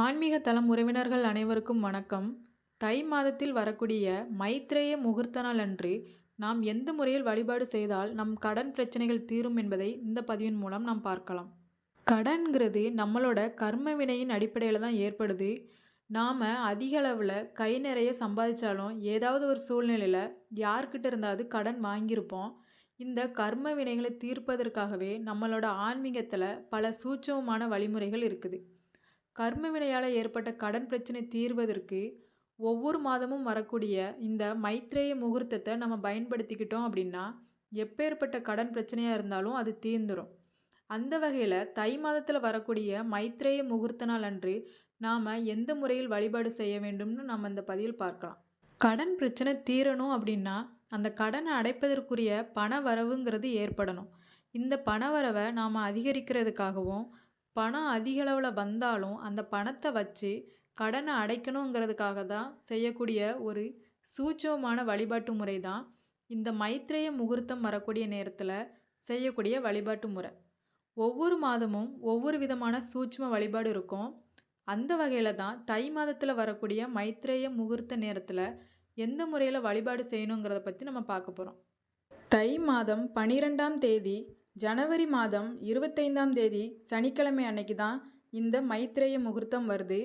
ஆன்மீக தளம் உறவினர்கள் அனைவருக்கும் வணக்கம். தை மாதத்தில் வரக்கூடிய மைத்ரேய முகூர்த்த நாள் அன்று நாம் எந்த முறையில் வழிபாடு செய்தால் நம் கடன் பிரச்சனைகள் தீரும் என்பதை இந்த பதிவின் மூலம் நாம் பார்க்கலாம். கடன்கிறது நம்மளோட கர்ம வினையின் அடிப்படையில் தான் ஏற்படுது. நாம் அதிக அளவில் கை நிறைய சம்பாதிச்சாலும் ஏதாவது ஒரு சூழ்நிலையில் யார்கிட்ட இருந்தாவது கடன் வாங்கியிருப்போம். இந்த கர்ம வினைகளை தீர்ப்பதற்காகவே நம்மளோட ஆன்மீகத்தில் பல சூட்சமமான வழிமுறைகள் இருக்குது. கர்ம வினையால் ஏற்பட்ட கடன் பிரச்சனை தீர்வதற்கு ஒவ்வொரு மாதமும் வரக்கூடிய இந்த மைத்ரேய முகூர்த்தத்தை நம்ம பயன்படுத்திக்கிட்டோம் அப்படின்னா எப்பேற்பட்ட கடன் பிரச்சனையாக இருந்தாலும் அது தீர்ந்துடும் அந்த வகையில் தை மாதத்தில் வரக்கூடிய மைத்ரேய முகூர்த்த நாள் அன்று நாம் எந்த முறையில் வழிபாடு செய்ய வேண்டும்னு நம்ம இந்த பதிவில் பார்க்கலாம். கடன் பிரச்சனை தீரணும் அப்படின்னா அந்த கடனை அடைப்பதற்குரிய பண வரவுங்கிறது ஏற்படணும். இந்த பண வரவை நாம் அதிகரிக்கிறதுக்காகவும் பணம் அதிகளவில் வந்தாலும் அந்த பணத்தை வச்சு கடனை அடைக்கணுங்கிறதுக்காக தான் செய்யக்கூடிய ஒரு சூட்சமான வழிபாட்டு முறை தான் இந்த மைத்ரேய முகூர்த்தம் வரக்கூடிய நேரத்தில் செய்யக்கூடிய வழிபாட்டு முறை. ஒவ்வொரு மாதமும் ஒவ்வொரு விதமான சூட்சும வழிபாடு இருக்கும். அந்த வகையில் தான் தை மாதத்தில் வரக்கூடிய மைத்ரேய முகூர்த்த நேரத்தில் எந்த முறையில் வழிபாடு செய்யணுங்கிறத பற்றி நம்ம பார்க்க போகிறோம் தை மாதம் பனிரெண்டாம் தேதி ஜனவரி மாதம் இருபத்தைந்தாம் தேதி சனிக்கிழமை அன்னைக்கு தான் இந்த மைத்ரேய முகூர்த்தம் வருது.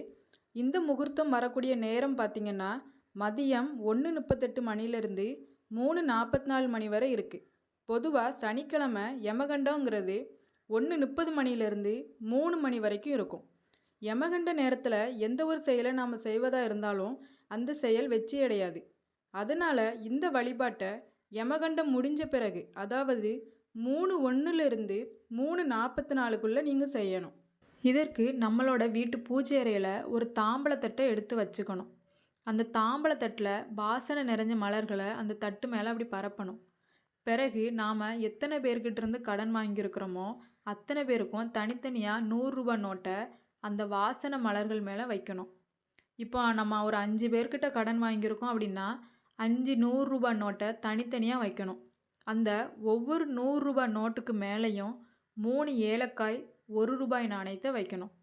இந்த முகூர்த்தம் வரக்கூடிய நேரம் பார்த்திங்கன்னா மதியம் ஒன்று முப்பத்தெட்டு மணிலேருந்து மூணு நாற்பத்தி நாலு மணி வரை இருக்குது பொதுவாக சனிக்கிழமை யமகண்டங்கிறது ஒன்று முப்பது மணிலேருந்து மூணு மணி வரைக்கும் இருக்கும். யமகண்ட நேரத்தில் எந்த ஒரு செயலை நாம் செய்வதாக இருந்தாலும் அந்த செயல் வெற்றி அடையாது. அதனால் இந்த வழிபாட்டை யமகண்டம் முடிஞ்ச பிறகு அதாவது மூணு ஒன்றுலேருந்து மூணு நாற்பத்தி நாலுக்குள்ளே நீங்கள் செய்யணும். இதற்கு நம்மளோட வீட்டு பூஜை அறையில் ஒரு தாம்பளத்தட்டை எடுத்து வச்சுக்கணும். அந்த தாம்பளத்தட்டில் வாசனை நிறைஞ்ச மலர்களை அந்த தட்டு மேலே அப்படி பரப்பணும். பிறகு நாம் எத்தனை பேர்கிட்டேருந்து கடன் வாங்கியிருக்கிறோமோ அத்தனை பேருக்கும் தனித்தனியாக நூறுரூபா நோட்டை அந்த வாசனை மலர்கள் மேலே வைக்கணும். இப்போ நம்ம ஒரு அஞ்சு பேர்கிட்ட கடன் வாங்கியிருக்கோம் அப்படின்னா அஞ்சு நூறுரூபா நோட்டை தனித்தனியாக வைக்கணும். அந்த ஒவ்வொரு நூறுரூபா நோட்டுக்கு மேலேயும் மூணு ஏலக்காய் ஒரு ரூபாய் நாணயத்தை வைக்கணும்.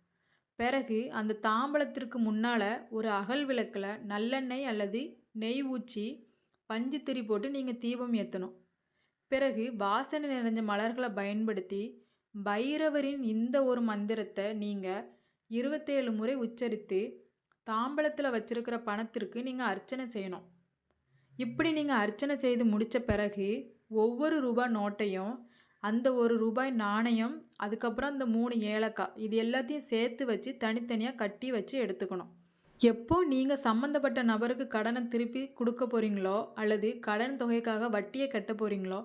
பிறகு அந்த தாம்பலத்திற்கு முன்னால் ஒரு அகல் விளக்கில் நல்லெண்ணெய் அல்லது நெய் ஊற்றி பஞ்சு திரி போட்டு நீங்கள் தீபம் ஏற்றணும் பிறகு வாசனை நிறைஞ்ச மலர்களை பயன்படுத்தி பைரவரின் இந்த ஒரு மந்திரத்தை நீங்கள் இருபத்தேழு முறை உச்சரித்து தாம்பலத்தில் வச்சுருக்கிற பணத்திற்கு நீங்கள் அர்ச்சனை செய்யணும். இப்படி நீங்கள் அர்ச்சனை செய்து முடித்த பிறகு ஒவ்வொரு ரூபாய் நோட்டையும் அந்த ஒரு ரூபாய் நாணயம் அதுக்கப்புறம் அந்த மூணு ஏலக்காய் இது எல்லாத்தையும் சேர்த்து வச்சு தனித்தனியாக கட்டி வச்சு எடுத்துக்கணும். எப்போ நீங்கள் சம்மந்தப்பட்ட நபருக்கு கடனை திருப்பி கொடுக்க போகிறீங்களோ அல்லது கடன் தொகைக்காக வட்டியை கட்ட போகிறீங்களோ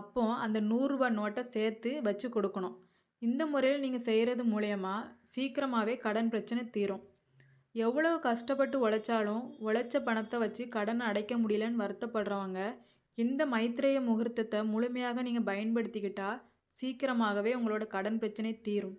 அப்போ அந்த நூறுரூபா நோட்டை சேர்த்து வச்சு கொடுக்கணும். இந்த முறையில் நீங்கள் செய்கிறது மூலயமா சீக்கிரமாகவே கடன் பிரச்சனை தீரும். எவ்வளவு கஷ்டப்பட்டு உழைச்சாலும் உழைச்ச பணத்தை வச்சு கடனை அடைக்க முடியலன்னு வருத்தப்படுறவங்க இந்த மைத்ரேய முகூர்த்தத்தை முழுமையாக நீங்கள் பயன்படுத்திக்கிட்டால் சீக்கிரமாகவே உங்களோட கடன் பிரச்சனை தீரும்.